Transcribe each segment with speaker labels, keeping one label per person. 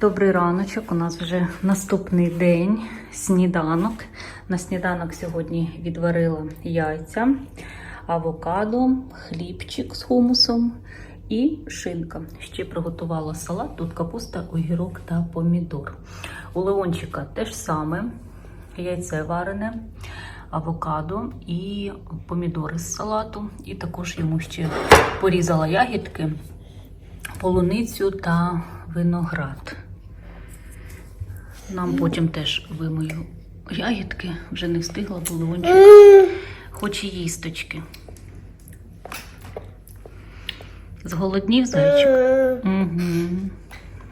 Speaker 1: Добрий раночок. У нас вже наступний день, сніданок. На сніданок сьогодні відварила яйця, авокадо, хлібчик з хумусом і шинка. Ще приготувала салат. Тут капуста, огірок та помідор. У Леончика теж саме: яйце варене, авокадо і помідори з салату. І також йому ще порізала ягідки, полуницю та виноград. Нам потім теж вимою ягідки, вже не встигла, бо Леончик хоче їсточки. Зголоднів зайчик? Угу.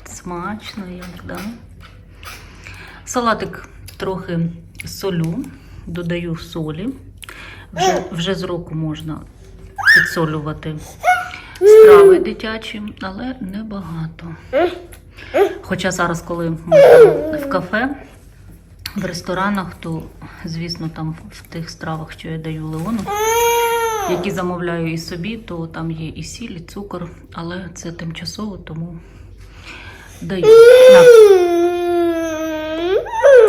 Speaker 1: Смачно як, да? Салатик трохи солю, додаю солі. Вже, вже з року можна підсолювати страви дитячі, але небагато. Хоча зараз, коли ми в кафе, в ресторанах, то, звісно, там в тих стравах, що я даю Леону, які замовляю і собі, то там є і сіль, і цукор, але це тимчасово, тому даю. На.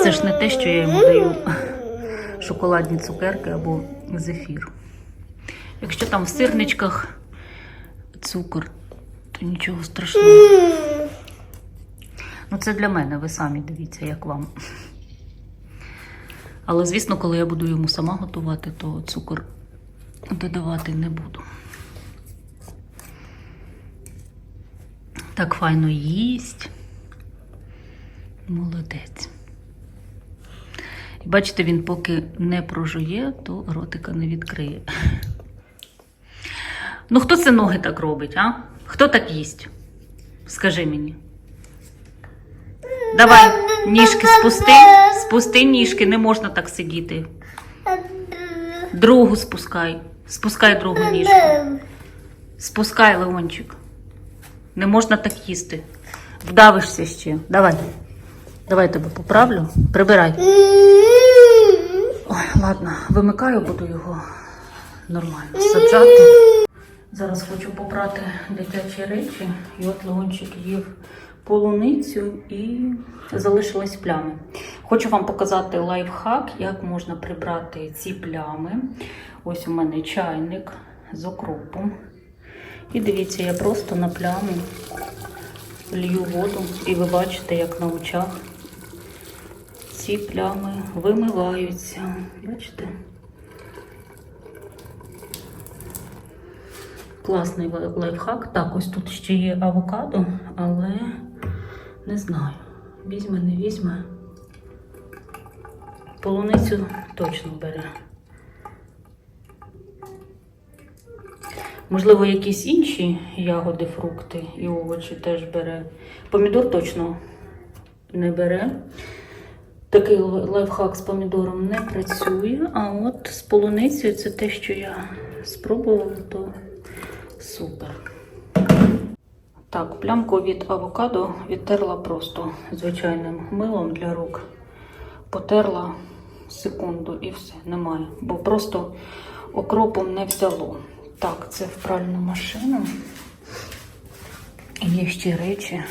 Speaker 1: Це ж не те, що я йому даю шоколадні цукерки або зефір. Якщо там в сирничках цукор, то нічого страшного. Ну, це для мене, ви самі дивіться, як вам. Але, звісно, коли я буду йому сама готувати, то цукор додавати не буду. Так файно їсть. Молодець. І бачите, він поки не прожує, то ротика не відкриє. Ну, хто це ноги так робить, а? Хто так їсть? Скажи мені. Давай, ніжки спусти. Спусти ніжки, не можна так сидіти. Другу спускай. Спускай другу ніжку. Спускай, Леончик. Не можна так їсти. Вдавишся ще. Давай. Давай тебе поправлю. Прибирай. Ой, ладно, вимикаю, буду його нормально саджати. Зараз хочу попрати дитячі речі. І от Леончик їв полуницю і залишились плями. Хочу вам показати лайфхак, як можна прибрати ці плями. Ось у мене чайник з окропом. І дивіться, я просто на плями лью воду, і ви бачите, як на очах ці плями вимиваються. Бачите? Класний лайфхак. Так, ось тут ще є авокадо, але не знаю. Візьме, не візьме. Полуницю точно бере. Можливо, якісь інші ягоди, фрукти і овочі теж бере. Помідор точно не бере. Такий лайфхак з помідором не працює, а от з полуницею це те, що я спробувала, то супер. Так, плямку від авокадо відтерла просто звичайним милом для рук. Потерла секунду і все, немає. Бо просто окропом не взяло. Так, це в пральну машину. Є ще речі.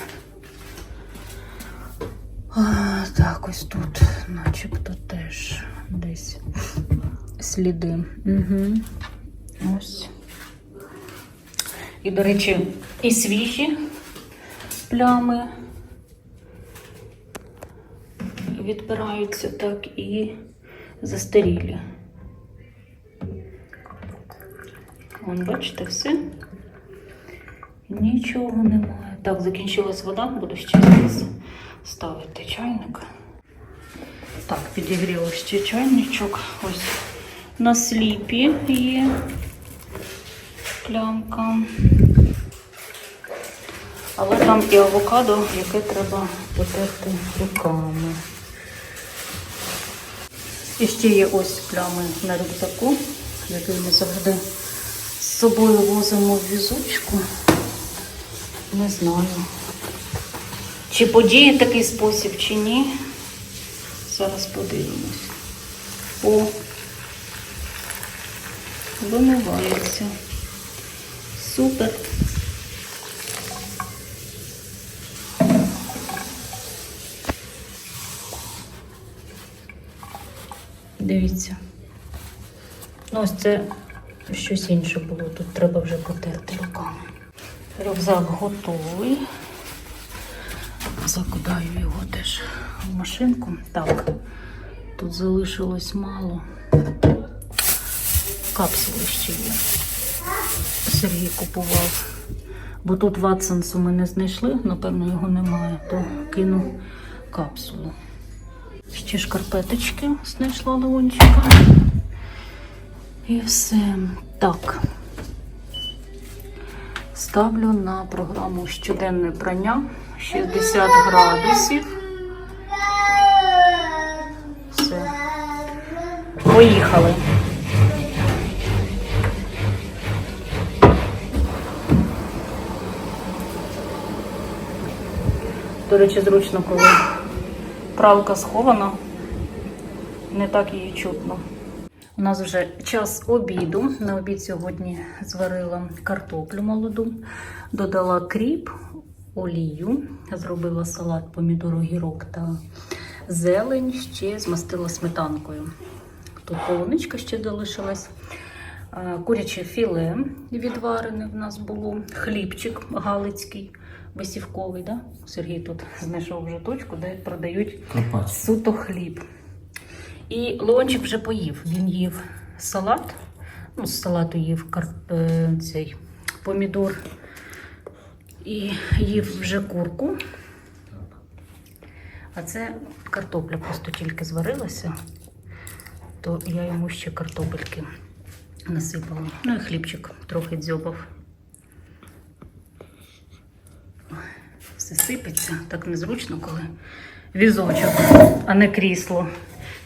Speaker 1: А, так, ось тут, начебто, теж десь сліди. Угу. Ось. І, до речі, і свіжі плями відбираються, так і застарілі. Вон, бачите, все. Нічого немає. Так, закінчилась вода, буду ще зараз ставити чайник. Так, підігріла ще чайничок. Ось на сліпі є плямка. Але там і авокадо, яке треба потерти руками. І ще є ось плями на рюкзаку, який ми завжди з собою возимо в візочку. Не знаю. Чи подіє такий спосіб, чи ні. Зараз подивимось. О, вимивається супер. Дивіться. Ну, ось це щось інше було. Тут треба вже потерти руками. Рюкзак готовий. Закидаю його теж в машинку. Так, тут залишилось мало. Капсули ще є. Сергій купував. Бо тут Ватсонсу ми не знайшли, напевно, його немає, то кину капсулу. Ще шкарпеточки знайшла Леончика. І все. Так. Ставлю на програму щоденне прання 60 градусів. Все. Поїхали. До речі, зручно, коли пралка схована, не так її чутно. У нас вже час обіду. На обід сьогодні зварила картоплю молоду, додала кріп, олію, зробила салат помідор, огірок та зелень, ще змастила сметанкою. Тут полуничка ще залишилась. Е, Куряче філе відварене в нас було, хлібчик галицький, висівковий. Да? Сергій тут знайшов вже точку, де продають
Speaker 2: Карпатський.
Speaker 1: суто хліб. І Леончик вже поїв. Він їв салат. Ну, з салату їв кар... е, цей помідор і їв вже курку. А це картопля просто тільки зварилася, то я йому ще картопельки насипала. Ну і хлібчик трохи дзьобав. Все сипеться, так незручно, коли візочок, а не крісло.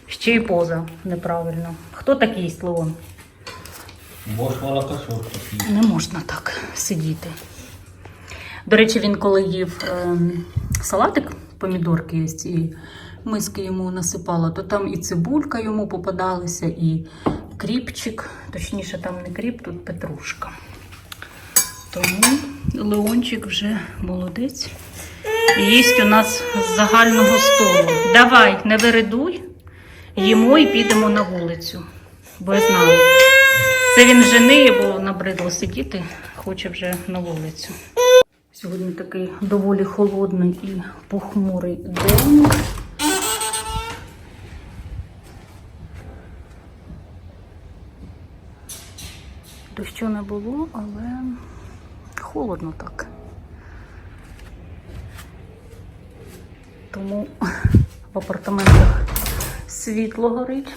Speaker 1: Ще й поза неправильно. Хто такий
Speaker 2: такий.
Speaker 1: Не можна так сидіти. До речі, він коли їв ем, салатик, помідорки є, і миски йому насипала, то там і цибулька йому попадалася, і кріпчик. Точніше, там не кріп, тут петрушка. Тому Леончик вже молодець. Їсть у нас з загального столу. Давай, не вередуй, їмо і підемо на вулицю. Бо я знаю. Це він жени, бо набридло сидіти, хоче вже на вулицю. Сьогодні такий доволі холодний і похмурий день. Дощу не було, але холодно так. Тому в апартаментах світло горить.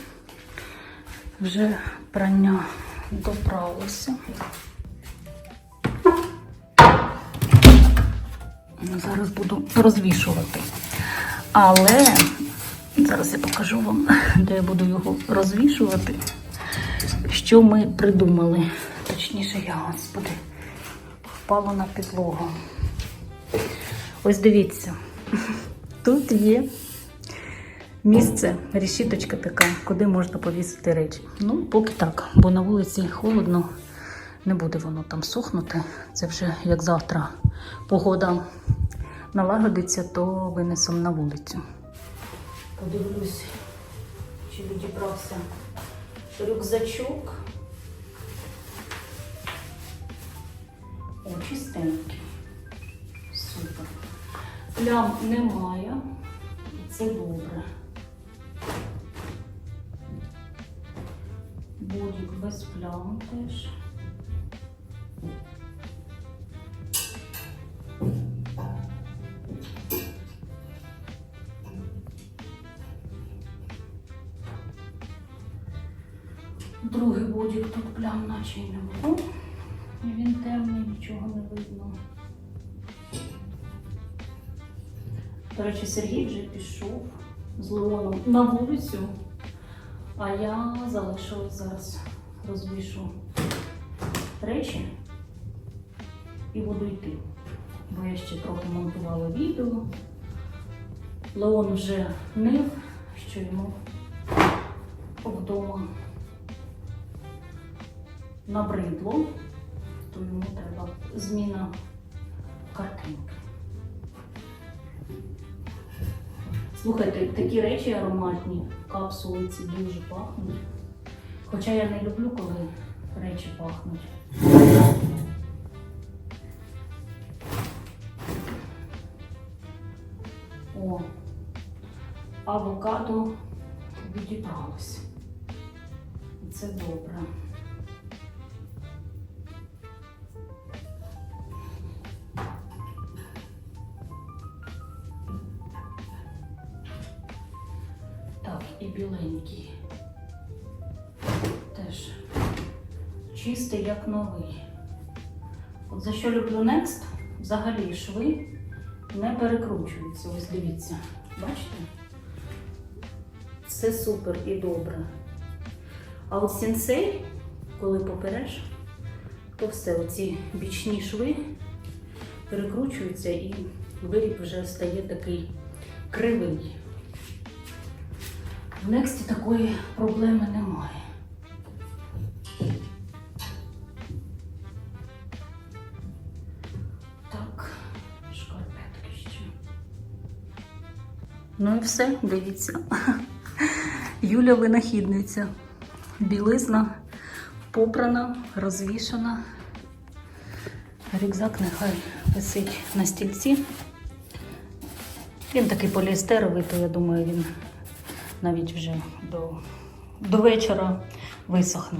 Speaker 1: Вже прання доправилося. Зараз буду розвішувати. Але зараз я покажу вам, де я буду його розвішувати. Що ми придумали. Точніше, я, господи, впало на підлогу. Ось дивіться, тут є місце, решіточка така, куди можна повісити речі. Ну, поки так, бо на вулиці холодно, не буде воно там сохнути. Це вже як завтра погода налагодиться, то винесемо на вулицю. Подивлюсь, чи відібрався рюкзачок. О, чистенький. Плям немає. Це добре. Бодік без плям теж. Речі, Сергій вже пішов з Леоном на вулицю, а я залишилась зараз, розвішу речі і буду йти. Бо я ще трохи монтувала відео. Леон вже нив, що йому вдома набридло, то йому треба зміна картинки. Слухайте, такі речі ароматні, капсули ці дуже пахнуть. Хоча я не люблю, коли речі пахнуть. О, авокадо відібралось. Це добре. Так, і біленький. Теж чистий, як новий. От за що люблю Next, взагалі шви не перекручуються. Ось дивіться. Бачите? Все супер і добре. А от сенсей, коли попереш, то все, оці бічні шви перекручуються і виріб вже стає такий кривий. В Нексті такої проблеми немає. Так, шкарпетки ще. Ну і все, дивіться. Юля винахідниця. Білизна попрана, розвішана. Рюкзак нехай висить на стільці. Він такий поліестеровий, то я думаю, він навіть вже до, до вечора висохне.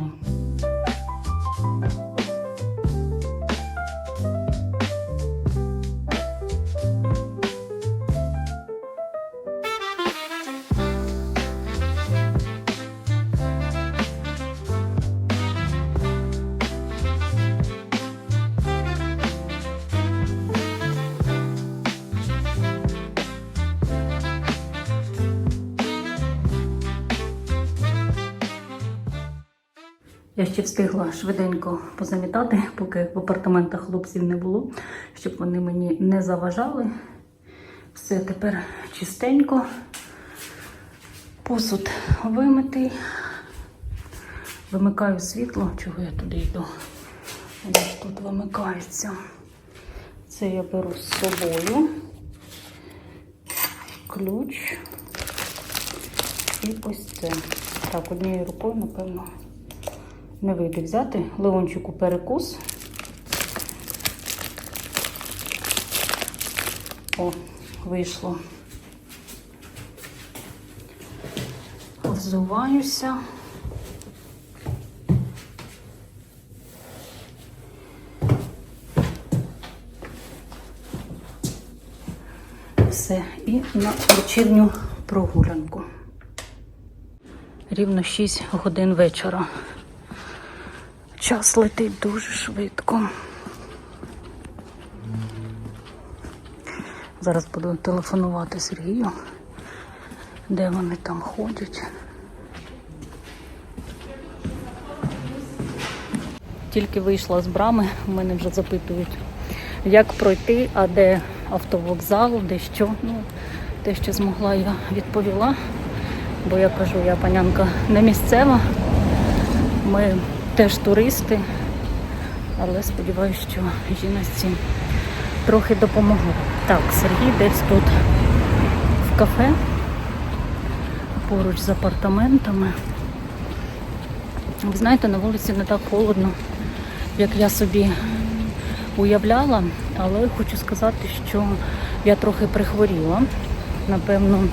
Speaker 1: Я встигла швиденько позамітати, поки в апартаментах хлопців не було, щоб вони мені не заважали. Все тепер чистенько. Посуд вимитий. Вимикаю світло, чого я туди йду. Ж тут вимикається. Це я беру з собою. Ключ. І ось це. Так, однією рукою, напевно не вийде взяти. Леончику перекус. О, вийшло. Взуваюся. Все, і на вечірню прогулянку. Рівно 6 годин вечора. Час летить дуже швидко. Зараз буду телефонувати Сергію, де вони там ходять. Тільки вийшла з брами, мене вже запитують, як пройти, а де автовокзал, де що. Ну, те, що змогла, я відповіла, бо я кажу, я панянка не місцева. Ми теж туристи, але сподіваюся, що жіночці трохи допомогу. Так, Сергій десь тут в кафе, поруч з апартаментами. Ви знаєте, на вулиці не так холодно, як я собі уявляла, але хочу сказати, що я трохи прихворіла. Напевно,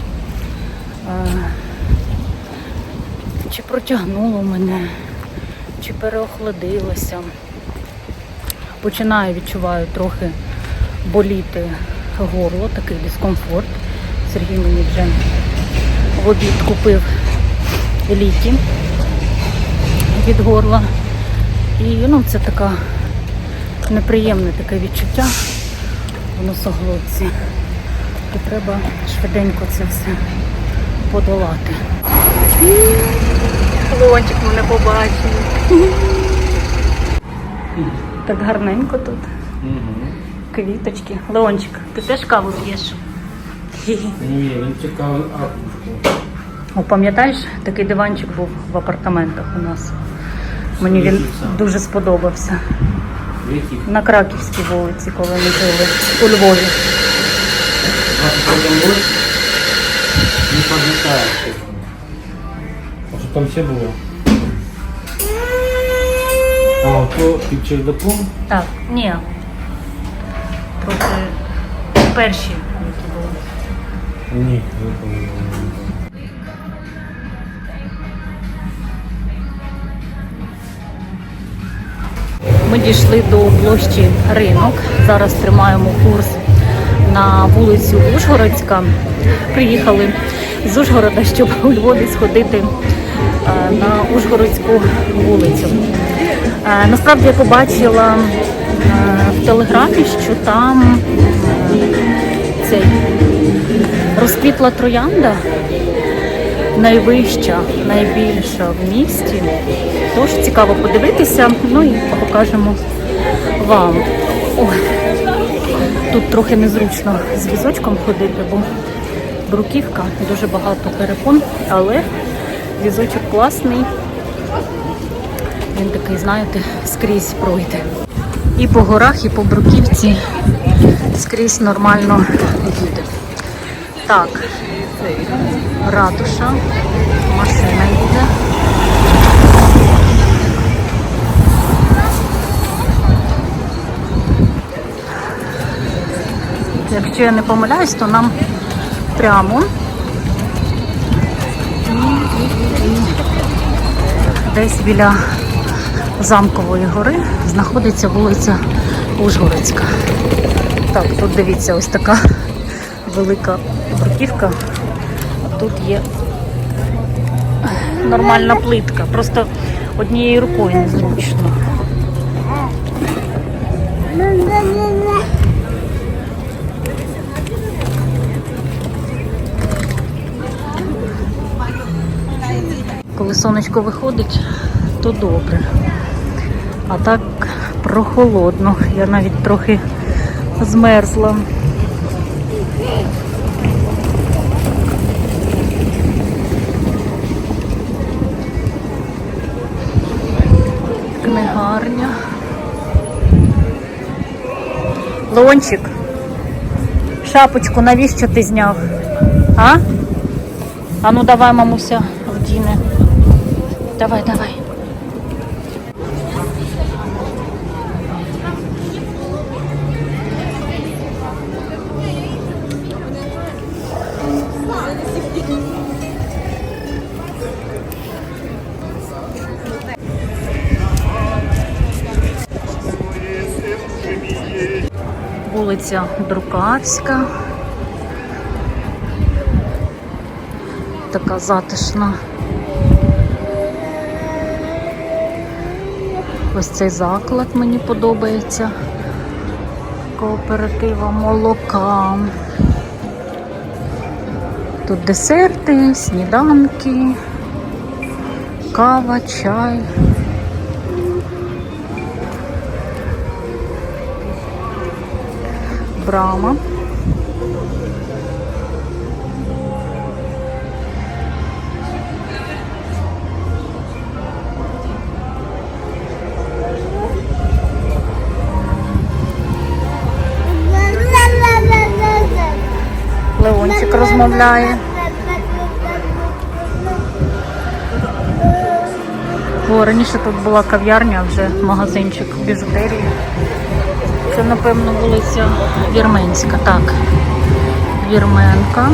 Speaker 1: е, чи протягнуло мене чи переохладилася. Починаю відчуваю трохи боліти горло, такий дискомфорт. Сергій мені вже в обід купив ліки від горла. І ну, це така неприємне таке відчуття в носоглотці. І треба швиденько це все подолати. Лончик мене побачив. Так гарненько тут. Квіточки. Леончик, ти теж каву п'єш?
Speaker 2: Ні, він чекав акушку.
Speaker 1: О, пам'ятаєш, такий диванчик був в апартаментах у нас. Мені він дуже сподобався. На Краківській вулиці, коли ми жили у Львові.
Speaker 2: 21 год? Так. А що там ще було? А, то під чердаком?
Speaker 1: Так, ні. Трохи перші, які були.
Speaker 2: Ні, не було.
Speaker 1: Ми дійшли до площі ринок. Зараз тримаємо курс на вулицю Ужгородська. Приїхали з Ужгорода, щоб у Львові сходити е, на Ужгородську вулицю. Е, Насправді я побачила е, в телеграфі, що там е, цей розквітла троянда найвища, найбільша в місті. Тож цікаво подивитися, ну і покажемо вам. Ой, тут трохи незручно з візочком ходити, бо бруківка, дуже багато перепон, але візочок класний. Він такий, знаєте, скрізь пройде. І по горах, і по бруківці скрізь нормально їде. Так, ратуша, машина їде. Якщо я не помиляюсь, то нам прямо. Десь біля замкової гори знаходиться вулиця Ужгородська. Так, тут дивіться, ось така велика бруківка. Тут є нормальна плитка. Просто однією рукою незручно. Коли сонечко виходить, то добре. А так прохолодно. Я навіть трохи змерзла. Книгарня. Лончик. Шапочку навіщо ти зняв? А? А ну давай, мамуся, вдіне. Давай, давай. Вулиця Друкарська. Така затишна. Ось цей заклад мені подобається. Кооператива молока. Тут десерти, сніданки, кава, чай. Брама. Леончик розмовляє. О, раніше тут була кав'ярня, а вже магазинчик біжутерії. Це, напевно, вулиця Вірменська. Так. Вірменка.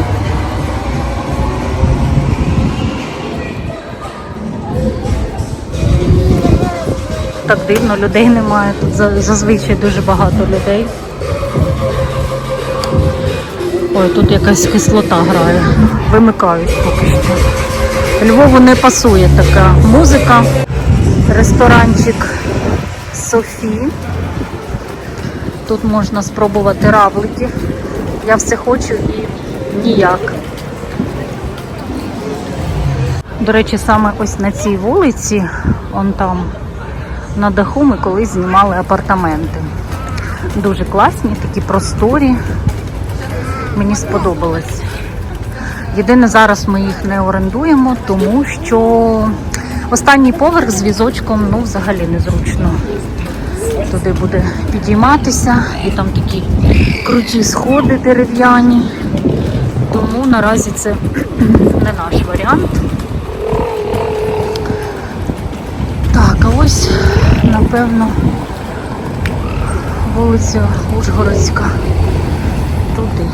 Speaker 1: Так дивно, людей немає. Тут зазвичай дуже багато людей. Ой, тут якась кислота грає. Вимикають поки що. Львову не пасує така музика. Ресторанчик Софі. Тут можна спробувати равлики. Я все хочу і ніяк. До речі, саме ось на цій вулиці, он там на даху ми колись знімали апартаменти. Дуже класні, такі просторі. Мені сподобалось. Єдине, зараз ми їх не орендуємо, тому що останній поверх з візочком ну, взагалі незручно. Туди буде підійматися, і там такі круті сходи дерев'яні. Тому наразі це не наш варіант. Так, а ось, напевно, вулиця Ужгородська. Туди.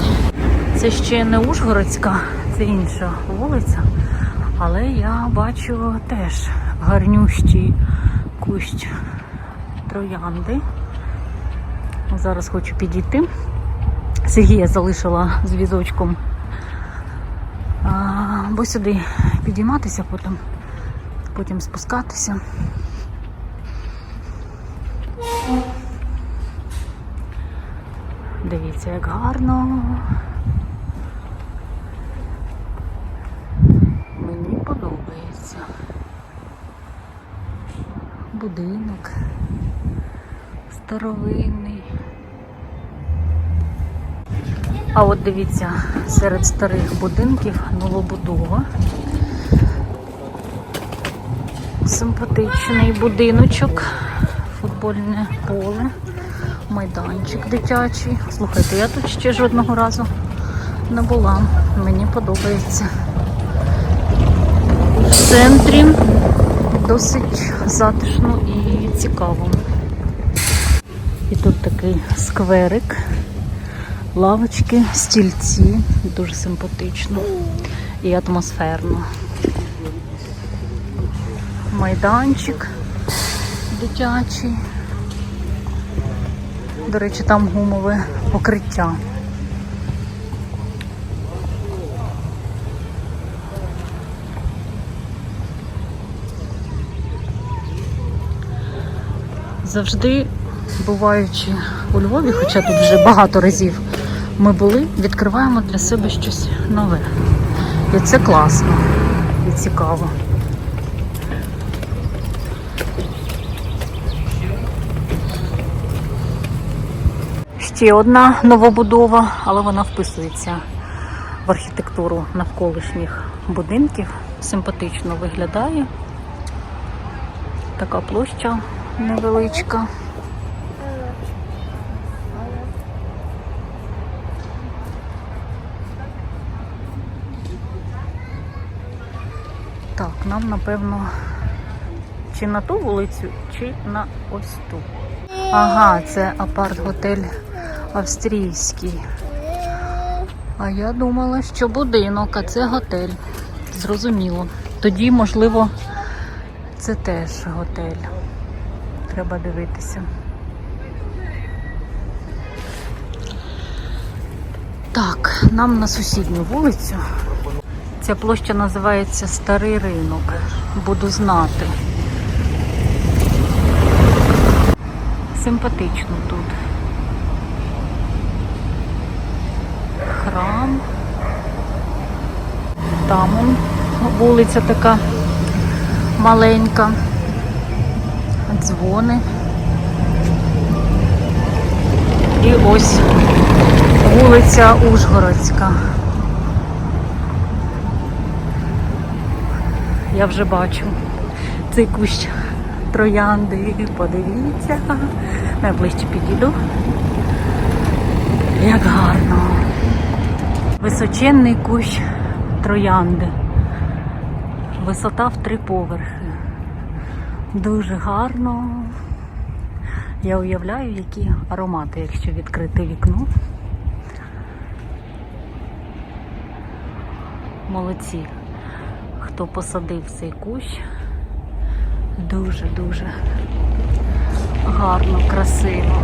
Speaker 1: Це ще не Ужгородська, це інша вулиця. Але я бачу теж гарнющий кущ троянди. Зараз хочу підійти. Сергія залишила з візочком, а, бо сюди підійматися, потім, потім спускатися. Дивіться, як гарно. Мені подобається. Будинок старовинний. А от дивіться, серед старих будинків новобудова. Симпатичний будиночок, футбольне поле, майданчик дитячий. Слухайте, я тут ще жодного разу не була. Мені подобається. В центрі досить затишно і цікаво. І тут такий скверик, лавочки, стільці, дуже симпатично і атмосферно. Майданчик дитячий. До речі, там гумове покриття. Завжди буваючи у Львові, хоча тут вже багато разів ми були, відкриваємо для себе щось нове. І це класно і цікаво. Ще одна новобудова, але вона вписується в архітектуру навколишніх будинків. Симпатично виглядає. Така площа невеличка. Так, нам напевно чи на ту вулицю, чи на ось ту. Ага, це апарт-готель австрійський. А я думала, що будинок, а це готель. Зрозуміло. Тоді, можливо, це теж готель. Треба дивитися. Так, нам на сусідню вулицю. Ця площа називається Старий ринок. Буду знати. Симпатично тут. Храм. Там он вулиця така маленька. Дзвони. І ось вулиця Ужгородська. Я вже бачу цей кущ троянди. Подивіться. Найближче підійду. Як гарно. Височенний кущ троянди. Висота в три поверхи. Дуже гарно. Я уявляю, які аромати, якщо відкрити вікно. Молодці, хто посадив цей кущ. Дуже-дуже гарно, красиво.